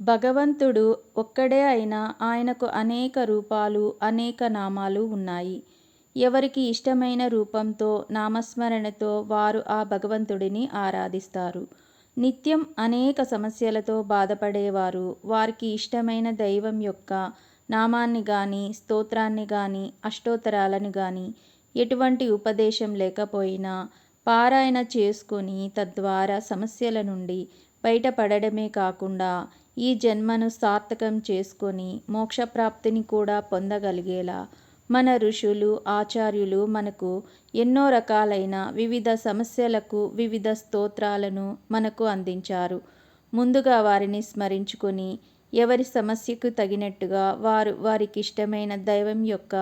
భగవంతుడు ఒక్కడే అయినా ఆయనకు అనేక రూపాలు అనేక నామాలు ఉన్నాయి. ఎవరికి ఇష్టమైన రూపంతో నామస్మరణతో వారు ఆ భగవంతుడిని ఆరాధిస్తారు. నిత్యం అనేక సమస్యలతో బాధపడేవారు. వారికి ఇష్టమైన దైవం యొక్క నామాన్ని కానీ స్తోత్రాన్ని కానీ అష్టోత్తరాలను కానీ ఎటువంటి ఉపదేశం లేకపోయినా పారాయణ చేసుకొని తద్వారా సమస్యల నుండి బయటపడడమే కాకుండా ఈ జన్మను సార్థకం చేసుకొని మోక్షప్రాప్తిని కూడా పొందగలిగేలా మన ఋషులు ఆచార్యులు మనకు ఎన్నో రకాలైన వివిధ సమస్యలకు వివిధ స్తోత్రాలను మనకు అందించారు. ముందుగా వారిని స్మరించుకొని ఎవరి సమస్యకు తగినట్టుగా వారు వారికి ఇష్టమైన దైవం యొక్క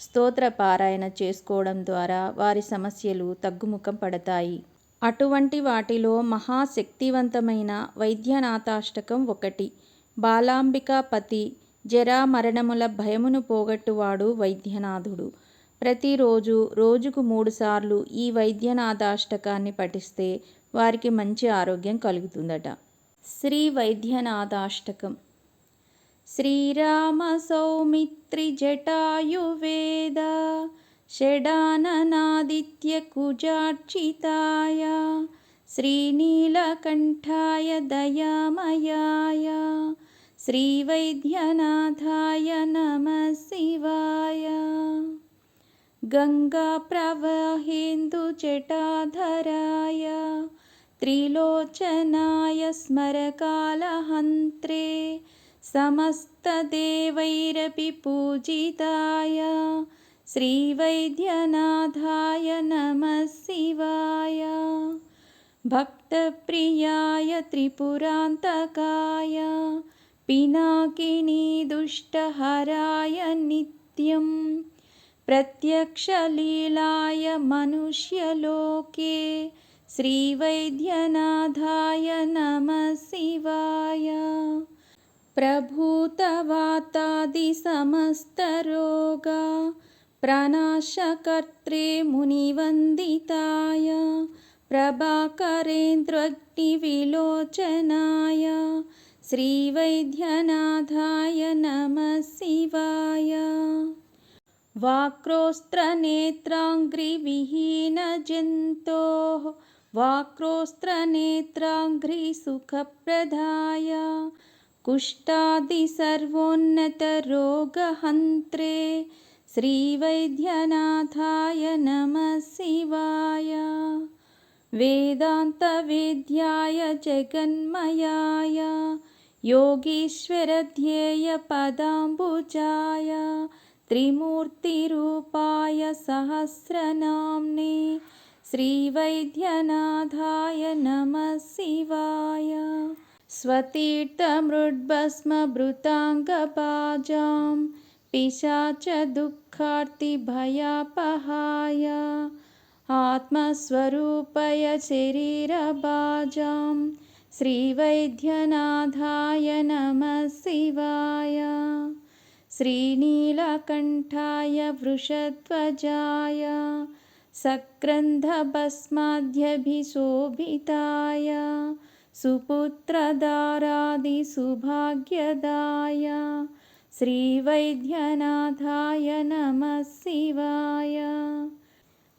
స్తోత్ర పారాయణ చేసుకోవడం ద్వారా వారి సమస్యలు తగ్గుముఖం పడతాయి. అటువంటి వాటిలో మహాశక్తివంతమైన వైద్యనాథాష్టకం ఒకటి. బాలాంబికాపతి జరామరణముల భయమును పోగొట్టువాడు వైద్యనాథుడు. ప్రతిరోజు రోజుకు మూడుసార్లు ఈ వైద్యనాథాష్టకాన్ని పఠిస్తే వారికి మంచి ఆరోగ్యం కలుగుతుందట. శ్రీ వైద్యనాథాష్టకం. శ్రీరామ సౌమిత్రి జటాయువేద षडाननादित्यकुजार्चिताय श्रीनीलकण्ठाय दयामयाय श्रीवैद्यनाथाय नमः शिवाय। गङ्गाप्रवहेन्दुजटाधराय त्रिलोचनाय स्मरकालहन्त्रे समस्तदेवैरपि पूजिताय श्रीवैद्यनाथाय नमः शिवाय। भक्तप्रियाय त्रिपुरान्तकाय। पिनाकिनी दुष्टहराय नित्यं प्रत्यक्षलीलाय मनुष्यलोके। श्रीवैद्यनाथाय नमः शिवाय। प्रभूतवातादिसमस्तरोगा प्रणाशकर्त्रे मुनिवन्दिताय प्रभाकरेन्द्रग्निविलोचनाय श्रीवैद्यनाथाय नमः शिवाय। वाक्रोस्त्रनेत्राङ्घ्रिविहीनजन्तोः वाक्रोस्त्रनेत्राङ्घ्रिसुखप्रदाय कुष्ठादिसर्वोन्नतरोगहन्त्रे श्रीवैद्यनाथाय नमः शिवाय। वेदान्तवेद्याय जगन्मयाय। योगीश्वरध्येयपदाम्बुजाय। त्रिमूर्तिरूपाय सहस्रनाम्ने। श्रीवैद्यनाथाय नमः शिवाय। स्वतीर्थमृड्भस्मभृताङ्गपाजां पिशाचदुःखार्तिभयापहाय आत्मस्वरूपय शरीरबाजां श्रीवैद्यनाथाय नमः शिवाय। श्रीनीलकण्ठाय वृषध्वजाय सक्रन्धभस्माद्यभिशोभिताय सुपुत्रदारादिसुभाग्यदाय श्रीवैद्यनाथाय नमः शिवाय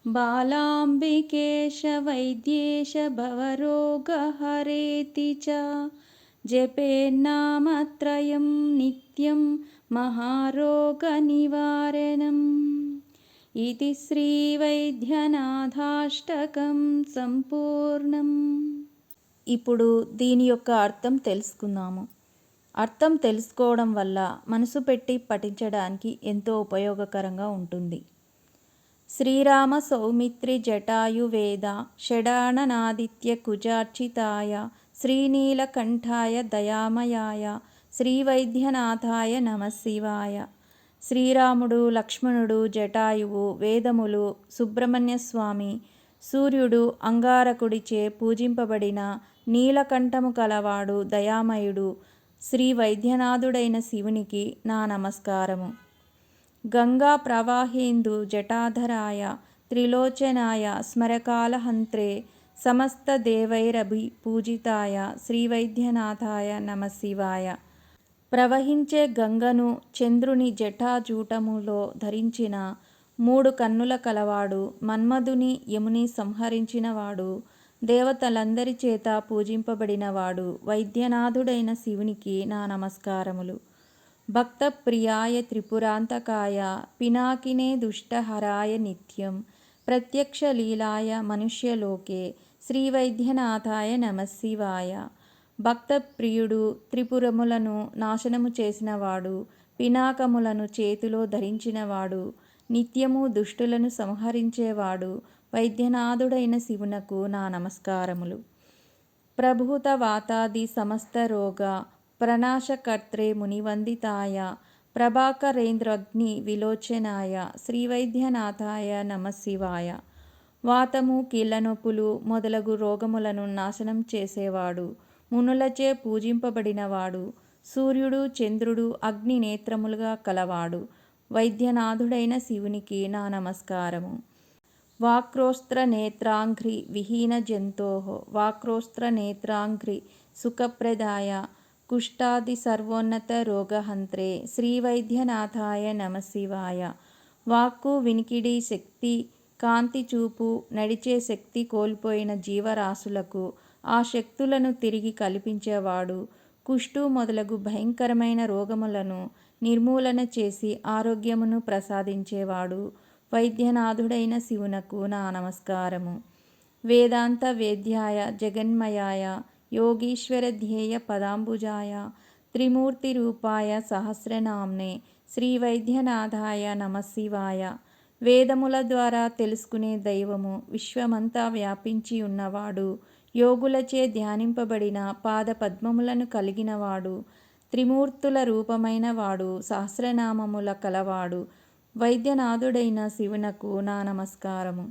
बालाम्बिकेशवैद्येश भवरोगहरेति च जपेन्नामत्रयं नित्यं महारोगनिवारणम् इति శ్రీవైద్యనాథాష్టకం సంపూర్ణం ఇప్పుడు దీని యొక్క అర్థం తెలుసుకుందాము అర్థం తెలుసుకోవడం వల్ల మనసు పెట్టి పఠించడానికి ఎంతో ఉపయోగకరంగా ఉంటుంది. శ్రీరామ సౌమిత్రి జటాయువేద షడాననాదిత్య కుజార్చితాయ శ్రీనీలకంఠాయ దయామయాయ శ్రీవైద్యనాథాయ నమశివాయ. శ్రీరాముడు లక్ష్మణుడు జటాయువు వేదములు సుబ్రహ్మణ్య స్వామి సూర్యుడు అంగారకుడిచే పూజింపబడిన నీలకంఠము కలవాడు దయామయుడు శ్రీ వైద్యనాథుడైన శివునికి నా నమస్కారము. గంగా ప్రవాహేందు జటాధరాయ త్రిలోచనాయ స్మరకాలహంత్రే సమస్త దేవైరభి పూజితాయ శ్రీవైద్యనాథాయ వైద్యనాథాయ నమశివాయ ప్రవహించే గంగను చంద్రుని జటాజూటములో ధరించిన మూడు కన్నుల కలవాడు మన్మధుని యముని సంహరించినవాడు దేవతలందరి చేత పూజింపబడినవాడు వైద్యనాథుడైన శివునికి నా నమస్కారములు. భక్త ప్రియాయ త్రిపురాంతకాయ పినాకినే దుష్టహరాయ నిత్యం ప్రత్యక్ష లీలాయ మనుష్యలోకే శ్రీవైద్యనాథాయ నమశివాయ. భక్త ప్రియుడు త్రిపురములను నాశనము చేసినవాడు పినాకములను చేతిలో ధరించినవాడు నిత్యము దుష్టులను సంహరించేవాడు వైద్యనాథుడైన శివునకు నా నమస్కారములు. ప్రభూత వాతాది సమస్త రోగ ప్రణాశకర్త్రే మునివందితాయ ప్రభాకరేంద్రగ్ని విలోచనాయ శ్రీవైద్యనాథాయ నమశివాయ వాతము కీళ్ళనొప్పులు మొదలగు రోగములను నాశనం చేసేవాడు మునులచే పూజింపబడినవాడు సూర్యుడు చంద్రుడు అగ్ని నేత్రములుగా కలవాడు. వైద్యనాథుడైన శివునికి నా నమస్కారము. వాక్రోస్త్ర నేత్రాంఘ్రి విహీన జంతో వాక్రోస్త్ర నేత్రాంఘ్రి సుఖప్రదాయ కుష్టాది సర్వోన్నత రోగహంత్రే శ్రీవైద్యనాథాయ నమశివాయ వాక్కు వినికిడి శక్తి కాంతి చూపు నడిచే శక్తి కోల్పోయిన జీవరాశులకు ఆ శక్తులను తిరిగి కల్పించేవాడు. కుష్టు మొదలగు భయంకరమైన రోగములను నిర్మూలన చేసి ఆరోగ్యమును ప్రసాదించేవాడు. వైద్యనాథుడైన శివునకు నా నమస్కారము. వేదాంత వేద్యాయ జగన్మయాయ యోగీశ్వర ధ్యేయ పదాంబుజాయ త్రిమూర్తి రూపాయ సహస్రనామ్నే శ్రీ వైద్యనాథాయ నమశివాయ. వేదముల ద్వారా తెలుసుకునే దైవము విశ్వమంతా వ్యాపించి ఉన్నవాడు యోగులచే ధ్యానింపబడిన పాద పద్మములను కలిగినవాడు త్రిమూర్తుల రూపమైన వాడు సహస్రనామముల కలవాడు వైద్యనాథుడైన శివునకు నా నమస్కారము.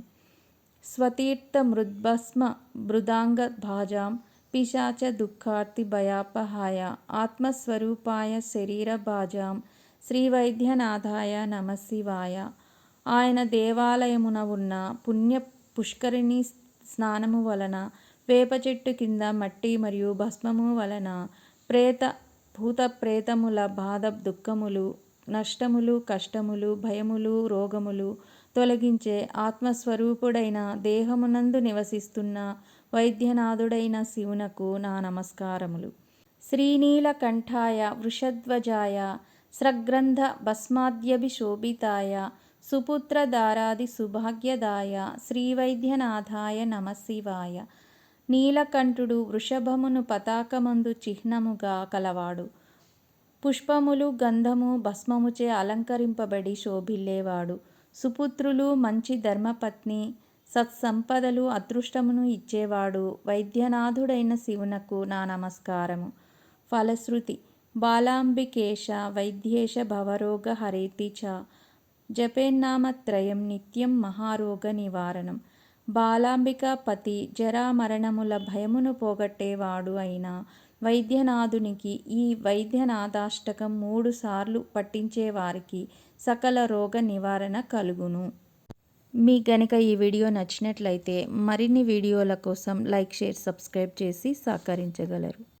స్వతీర్థ మృద్భస్మ మృదాంగ భాజాం పిశాచ దుఃఖార్తి భయాపహాయ ఆత్మస్వరూపాయ శరీర భాజాం శ్రీ వైద్యనాథాయ నమశివాయ ఆయన దేవాలయమున ఉన్న పుణ్య పుష్కరిణి స్నానము వలన వేప చెట్టు కింద మట్టి మరియు భస్మము వలన ప్రేత భూత ప్రేతముల బాధ దుఃఖములు నష్టములు కష్టములు భయములు రోగములు తొలగించే ఆత్మస్వరూపుడైన దేహమునందు నివసిస్తున్న వైద్యనాథుడైన శివునకు నా నమస్కారములు. శ్రీనీలకంఠాయ వృషధ్వజాయ స్రగ్రంథ భస్మాద్యభిశోభితాయ సుపుత్రధారాది సుభాగ్యదాయ శ్రీవైద్యనాథాయ నమశివాయ నీలకంఠుడు వృషభమును పతాకమందు చిహ్నముగా కలవాడు. పుష్పములు గంధము భస్మముచే అలంకరింపబడి శోభిల్లేవాడు. సుపుత్రులు మంచి ధర్మపత్ని సత్సంపదలు అదృష్టమును ఇచ్చేవాడు. వైద్యనాథుడైన శివునకు నా నమస్కారము. ఫలశ్రుతి బాలాంబికేశ వైద్యేశ భవరోగ హరేతి చ జపేన్నామత్రయం నిత్యం మహారోగ నివారణం. బాలాంబికాపతి జరామరణముల భయమును పోగొట్టేవాడు అయిన వైద్యనాథునికి ఈ వైద్యనాథాష్టకం మూడు సార్లు పట్టించేవారికి సకల రోగ నివారణ కలుగును. మీ గనుక ఈ వీడియో నచ్చినట్లయితే మరిన్ని వీడియోల కోసం లైక్ షేర్ సబ్స్క్రైబ్ చేసి సహకరించగలరు.